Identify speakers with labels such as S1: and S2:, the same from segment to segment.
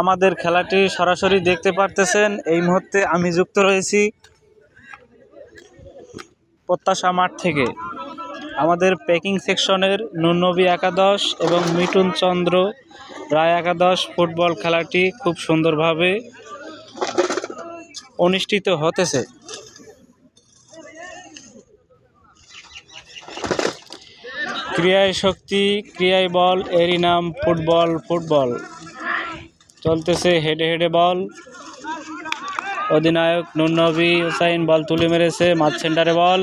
S1: আমাদের খেলাটি সরাসরি দেখতে পারতেছেন। এই মুহূর্তে আমি যুক্ত রয়েছি প্রত্যাশা মাঠ থেকে। আমাদের প্যাকিং সেকশনের নুনবী একাদশ এবং মিঠুন চন্দ্র রায় একাদশ ফুটবল খেলাটি খুব সুন্দরভাবে অনুষ্ঠিত হতেছে। ক্রিয়ায় শক্তি, ক্রিয়ায় বল, এরই নাম ফুটবল ফুটবল। চলতেছে হেডে হেডে বল। অধিনায়ক নুনবী হুসাইন বল তুলে মেরেছে মাঝ সেন্টারে বল।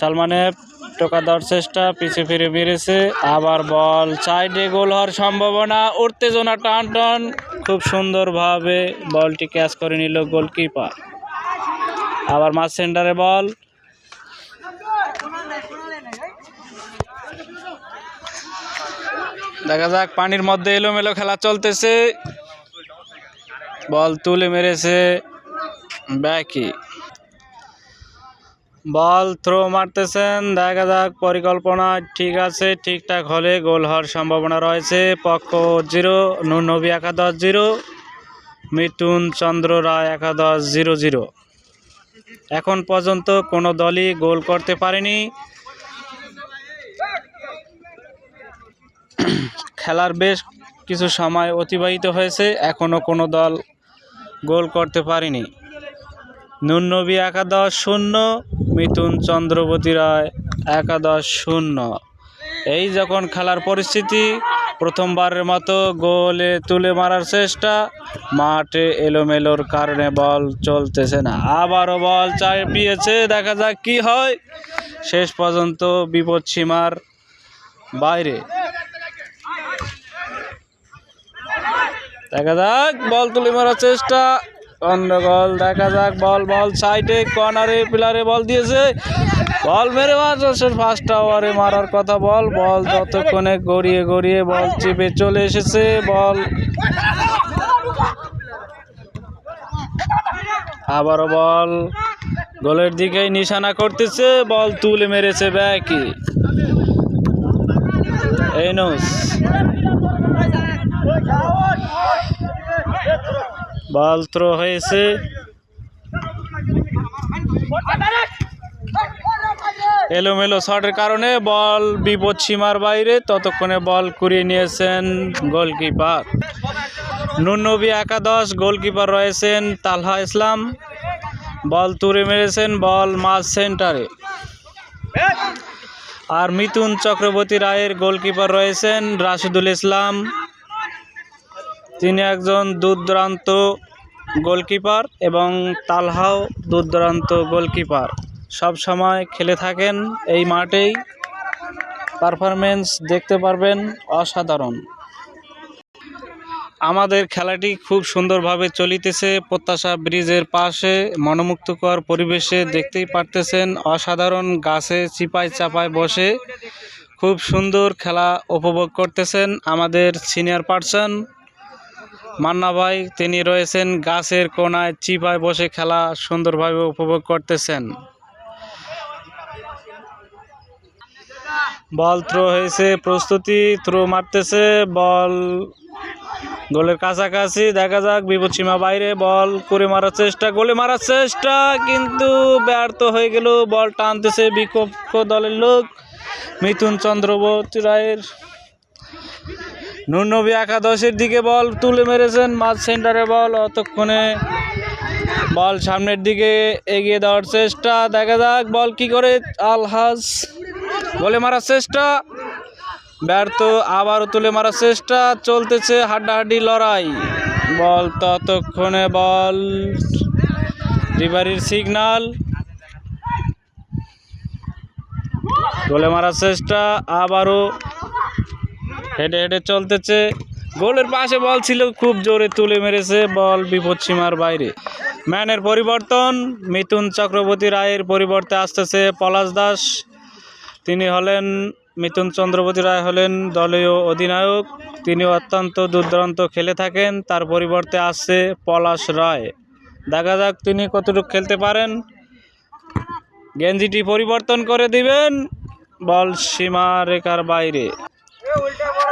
S1: সালমানের টোকা দেওয়ার চেষ্টা, পিছে ফিরে মেরেছে আবার বল। সাইডে গোল হওয়ার সম্ভাবনা, উত্তেজনা টান টান খুব সুন্দরভাবে বলটি ক্যাচ করে নিল গোলকিপার। আবার মাঝ সেন্টারে বল। দেখা যাক, পানির মধ্যে এলোমেলো খেলা চলতেছে। বল তুলে মেরেছে ব্যাকি। বল থ্রো মারতেছেন, দেখা যাক, পরিকল্পনা ঠিক আছে, ঠিকঠাক হলে গোল হওয়ার সম্ভাবনা রয়েছে। পক্ষ জিরো, নুনবী একাদশ জিরো মিথুন চন্দ্র রায় একাদশ জিরো জিরো। এখন পর্যন্ত কোনো দলই গোল করতে পারেনি। খেলার বেশ কিছু সময় অতিবাহিত হয়েছে এখনও কোনো দল গোল করতে পারেনি। নুনবী একাদশ শূন্য, মিথুন চন্দ্রবতী রায় একাদশ শূন্য। এই যখন খেলার পরিস্থিতি প্রথমবারের মতো গোলে তুলে মারার চেষ্টা, মাঠে এলোমেলোর কারণে বল চলতেছে না। আবারও বল চাপিয়েছে, দেখা যাক কি হয়। শেষ পর্যন্ত বিপদ সীমার বাইরে। দেখা যাক, বল তুলে মারার চেষ্টা। গন্ডগোল দেখা যাক, বল বল, সাইডে, কর্নারে, পিলারে বল দিয়েছে। বল মেরে মারছে ফার্স্ট ওভারে মারার কথা, বল বল যতক্ষণে গড়িয়ে গড়িয়ে বল চিপে চলে এসেছে, বল। আবারও বল, গোলের দিকেই নিশানা করতেছে, বল তুলে মেরেছে ব্যাকি এনোস বল থ্রো হয়েছে। এলোমেলো শটের কারণে বল বিপদ সীমার বাইরে, ততক্ষণে বল কুড়িয়ে নিয়েছেন গোলকিপার। নুনবী একাদশ, গোলকিপার রয়েছেন তালহা ইসলাম। বল তুলে মেরেছেন, বল মাঝ সেন্টারে। আর মিথুন চক্রবর্তী রায়ের গোলকিপার রয়েছেন রাশিদুল ইসলাম। তিনি একজন দুর্দান্ত গোলকিপার এবং তালহাও দুর্দান্ত গোলকিপার। সব সময় খেলে থাকেন, এই মাঠেই পারফরমেন্স দেখতে পারবেন অসাধারণ। আমাদের খেলাটি খুব সুন্দরভাবে চলিতেছে, প্রত্যাশা ব্রিজের পাশে মনোমুগ্ধকর পরিবেশে দেখতেই পারতেছেন, অসাধারণ গাছে চিপায় চাপায় বসে খুব সুন্দর খেলা উপভোগ করতেছেন আমাদের সিনিয়র পার্সন মান্না ভাই, তিনি রয়েছেন গাছের কোনায়, চিপায় বসে খেলা সুন্দরভাবে উপভোগ করতেছেন। বল থ্রো হয়েছে, প্রস্তুতি থ্রো মারতেছে, বল গোলের কাছাকাছি, দেখা যাক বিপদসীমা বাইরে, বল করে মারার চেষ্টা, গোলে মারার চেষ্টা, কিন্তু ব্যর্থ হয়ে গেল, বল টানতেছে বিপক্ষ দলের লোক, মিথুন চন্দ্রবর্তী রায়ের নুনবী একাদশের দিকে বল তুলে মেরেছেন, মাঝ সেন্টারে বল, অতক্ষণে বল সামনের দিকে এগিয়ে দেওয়ার চেষ্টা। দেখা যাক বল কি করে, আলহাজ বলে মারার চেষ্টা। ব্যর্থ আবারও তুলে মারার চেষ্টা, চলতেছে হাড্ডাহাড্ডি লড়াই। বল ততক্ষণে বল রিভারির সিগনাল। গোলে মারার চেষ্টা, আবারও হেডে হেঁটে চলতেছে। গোলের পাশে বল ছিল, খুব জোরে তুলে মেরেছে বল বিপদ সীমার বাইরে। ম্যানের পরিবর্তন, মিথুন চক্রবর্তী রায়ের পরিবর্তে আসতেছে পলাশ দাস। তিনি হলেন, মিথুন চন্দ্রবতী রায় হলেন দলীয় অধিনায়ক। তিনি অত্যন্ত দুর্দান্ত খেলে থাকেন, তার পরিবর্তে আসছে পলাশ রায়। দেখা যাক তিনি কতটুকু খেলতে পারেন। গেঞ্জিটি পরিবর্তন করে দিবেন, বল সীমা রেখার বাইরে।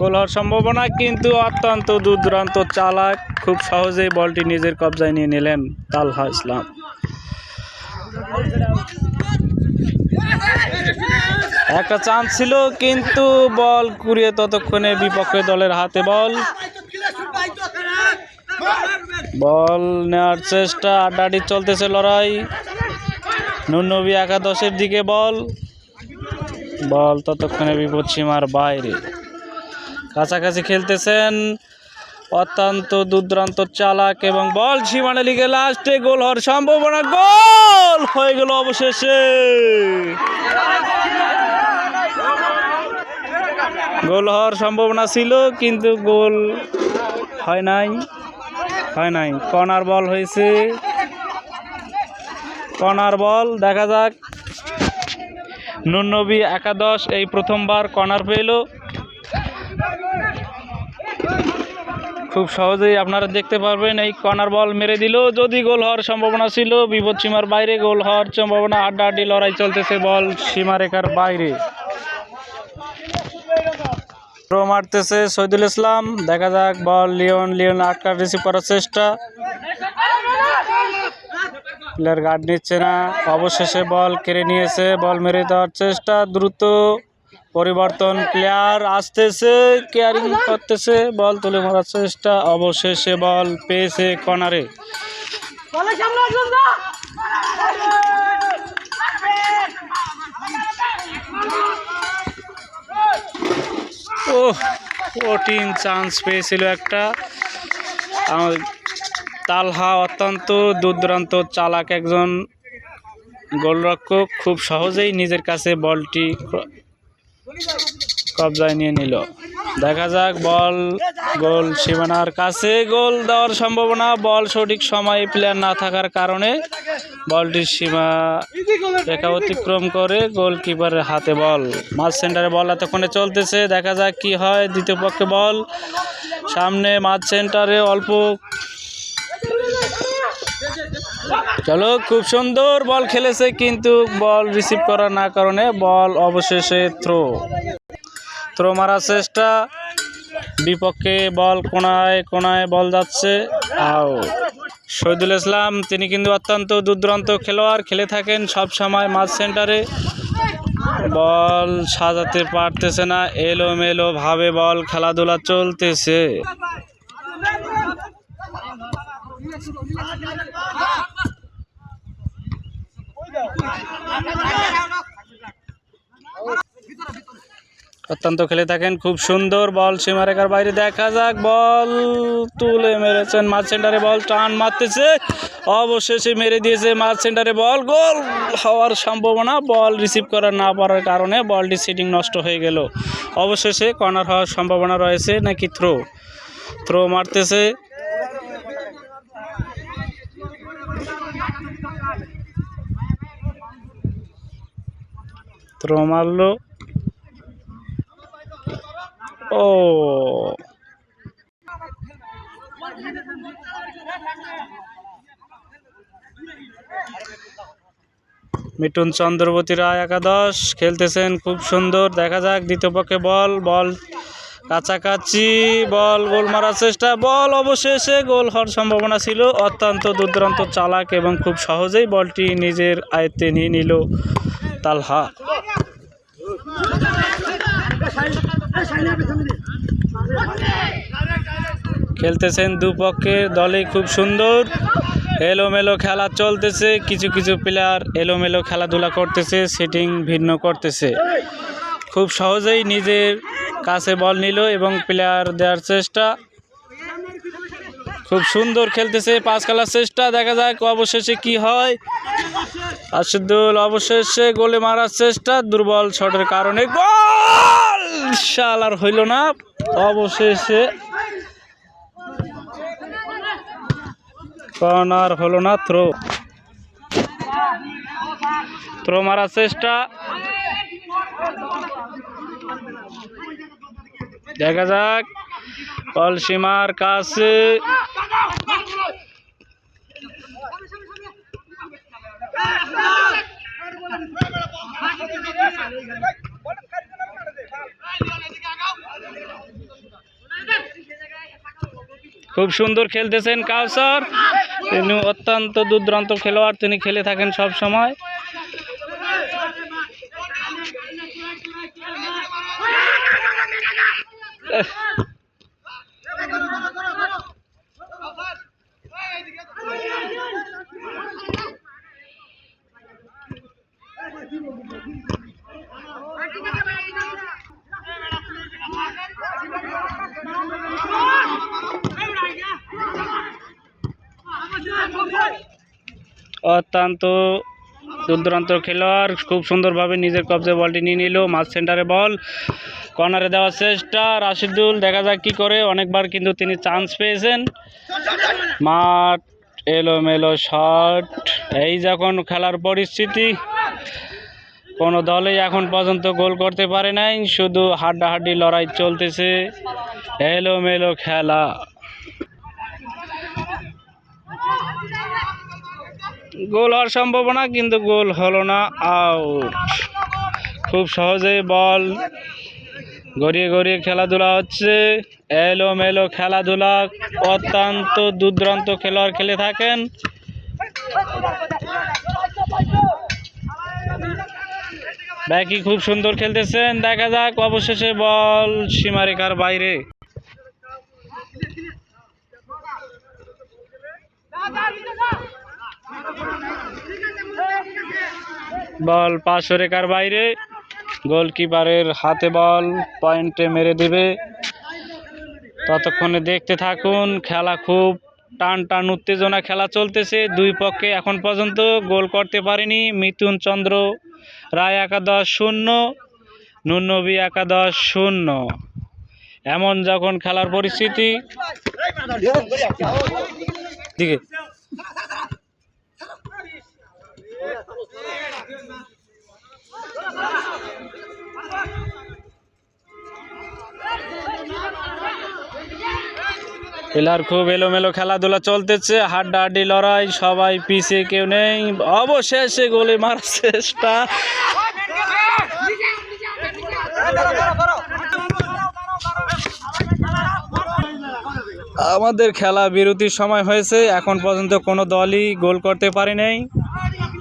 S1: গোল হওয়ার সম্ভাবনা কিন্তু অত্যন্ত দূরদূরান্ত চালাক। খুব সহজেই বলটি নিজের কবজায় নিয়ে নিলেন তালহা ইসলাম। একটা চান্স ছিল, কিন্তু বল কুড়িয়ে ততক্ষণে বিপক্ষ দলের হাতে বল। বল নেওয়ার চেষ্টা আড্ডাডি চলতেছে লড়াই। নুনবী একাদশের দিকে বল। বল ততক্ষণে বিপদ সীমার বাইরে। কাছাকাছি খেলতেছেন। অত্যন্ত দুর্দান্ত চালাক এবং বল সীমানা লিগে লাস্টে গোল হওয়ার সম্ভাবনা। গোল! হয়ে গেল অবশেষে। গোল হওয়ার সম্ভাবনা ছিল, কিন্তু গোল হয় নাই। হয় নাই। কর্নার বল হয়েছে। কর্নার বল, দেখা যাক। নুনবী একাদশ, এই প্রথমবার কর্নার পেল। খুব সহজেই আপনারা দেখতে পারবেন, এই কর্নার বল মেরে দিল। যদি গোল হওয়ার সম্ভাবনা ছিল, বিপদ সীমার বাইরে গোল হওয়ার সম্ভাবনা, আড্ডাআড্ডি লড়াই চলতেছে বল সীমারেখার বাইরে। মারতেছে শহীদুল ইসলাম। দেখা যাক বল লিওন লিওন আটকা রিসিভ করার চেষ্টা। প্লেয়ার গার্ড নিচ্ছে না। অবশেষে বল কেড়ে নিয়েছে, বল মেরে দেওয়ার চেষ্টা, দ্রুত। পরিবর্তন প্লেয়ার আসতেছে কেয়ারিং করতেছে বল তুলে মারার চেষ্টা, অবশেষে বল পেয়েছে কর্নারে। ও কঠিন চান্স পেয়েছিল একটা। তালহা অত্যন্ত দূরদূরান্ত চালাক একজন গোলরক্ষক, খুব সহজেই নিজের কাছে বলটি কবজায় নিয়ে নিল। দেখা যাক, বল, গোল, সীমানার কাছে গোল দেওয়ার সম্ভাবনা। বল সঠিক সময়ে প্লেয়ার না থাকার কারণে বলটির সীমা রেখা অতিক্রম করে গোলকিপারের হাতে বল। মাঝ সেন্টারে বল এতক্ষণে চলতেছে, দেখা যাক কি হয় দ্বিতীয় পক্ষে বল। সামনে মাঝ সেন্টারে অল্প চলো, খুব সুন্দর বল খেলেছে, কিন্তু বল রিসিভ করা না কারণে বল অবশেষে থ্রো থ্রো মারার চেষ্টা। বিপক্ষে বল কোনায় কোনায় বল যাচ্ছে। আও। শহীদুল ইসলাম, তিনি কিন্তু অত্যন্ত দুর্দান্ত খেলোয়াড়, খেলে থাকেন সব সময় মাঝ সেন্টারে। বল সাজাতে পারতেছে না, এলোমেলো ভাবে বল খেলাধুলা চলতেছে। অত্যন্ত খেলে থাকেন, খুব সুন্দর বল সীমারেখার বাইরে, দেখা যাক বল তুলে মেরেছেন মাঝ সেন্টারে, বল টান মারতেছে, অবশেষে মেরে দিয়েছে মাঝ সেন্টারে বল, গোল হওয়ার সম্ভাবনা, বল রিসিভ করা না পারার কারণে বলটি সিটিং নষ্ট হয়ে গেল। অবশেষে কর্নার হওয়ার সম্ভাবনা রয়েছে, নাকি থ্রো? থ্রো মারতেছে। থ্রো মারলো। ও মিঠুন চন্দ্রবতী রায় একাদশ, খেলতেছেন খুব সুন্দর। দেখা যাক, দ্বিতীয় পক্ষে বল বল কাছাকাছি, বল, গোল মারার চেষ্টা, বল অবশেষে গোল হওয়ার সম্ভাবনা ছিল। অত্যন্ত দুর্দান্ত চালাক এবং খুব সহজেই বলটি নিজের আয়ত্তে নিয়ে নিল তালহা। খেলতেছেন দুপক্ষের দলে খুব সুন্দর। এলোমেলো খেলা চলতেছে, কিছু কিছু প্লেয়ার এলোমেলো খেলাধুলা করতেছে সেটিং ভিন্ন করতেছে। খুব সহজেই নিজের কাছে বল নিল এবং প্লেয়ার দেওয়ার চেষ্টা। খুব সুন্দর খেলতেছে, পাস খেলার চেষ্টা। দেখা যাক অবশেষে কি হয়। আসাদুল অবশেষে গোলে মারার চেষ্টা, দুর্বল শটের কারণে গোল! শাল আর হইল না অবশেষে কর্নার হলো না থ্রো থ্রো মারার চেষ্টা দেখা যাক বল সীমার কাছে খুব সুন্দর খেলতেছেন কাউসার। তিনি অত্যন্ত দুর্দান্ত খেলোয়াড় তিনি খেলে থাকেন সব সময়। অত্যন্ত দুর্দান্ত খেলোয়াড়, খুব সুন্দরভাবে নিজের কবজে বলটি নিয়ে নিল, মাঝ সেন্টারে বল, কর্নারে দেওয়ার চেষ্টা রাশিদুল, দেখা যাক কি করে, অনেকবার কিন্তু তিনি চান্স পেয়েছেন। মাঠ এলোমেলো শট এই যখন খেলার পরিস্থিতি, কোনো দলেই এখন পর্যন্ত গোল করতে পারে নাই, শুধু হাড্ডাহাড্ডি লড়াই চলতেছে, এলোমেলো খেলা। গোল হওয়ার সম্ভাবনা, কিন্তু গোল হলো না আউট খুব সহজেই বল গড়িয়ে গড়িয়ে খেলাধুলা হচ্ছে। এলোমেলো খেলাধুলা, অত্যন্ত দুর্দান্ত খেলোয়াড় খেলে থাকেন। ব্যাকি খুব সুন্দর খেলতেছেন, দেখা যাক, অবশেষে বল সীমারেখার বাইরে। বল পাঁচশো রেখার বাইরে। গোলকিপারের হাতে বল, পয়েন্টে মেরে দেবে। ততক্ষণে দেখতে থাকুন, খেলা খুব টান টান উত্তেজনা খেলা চলতেছে। দুই পক্ষে এখন পর্যন্ত গোল করতে পারেনি মিথুন চন্দ্র। রায় একাদশ শূন্য, নুনবী একাদশ শূন্য। এমন যখন খেলার পরিস্থিতি দিকে খেলার খুব এলোমেলো খেলাধুলা চলতেছে, হাড্ডাহাড্ডি, লড়াই, সবাই পিছিয়ে কেউ নেই। অবশেষে গোলে মারার চেষ্টা। আমাদের খেলা বিরতির সময় হয়েছে, এখন পর্যন্ত কোনো দলই গোল করতে পারে নাই।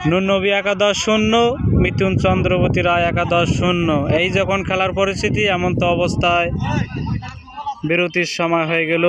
S1: নুনবী একাদশ শূন্য, মিথুন চন্দ্রবতী রায় একাদশ শূন্য। এই যখন খেলার পরিস্থিতি, এমন তো অবস্থায় বিরতির সময় হয়ে গেল।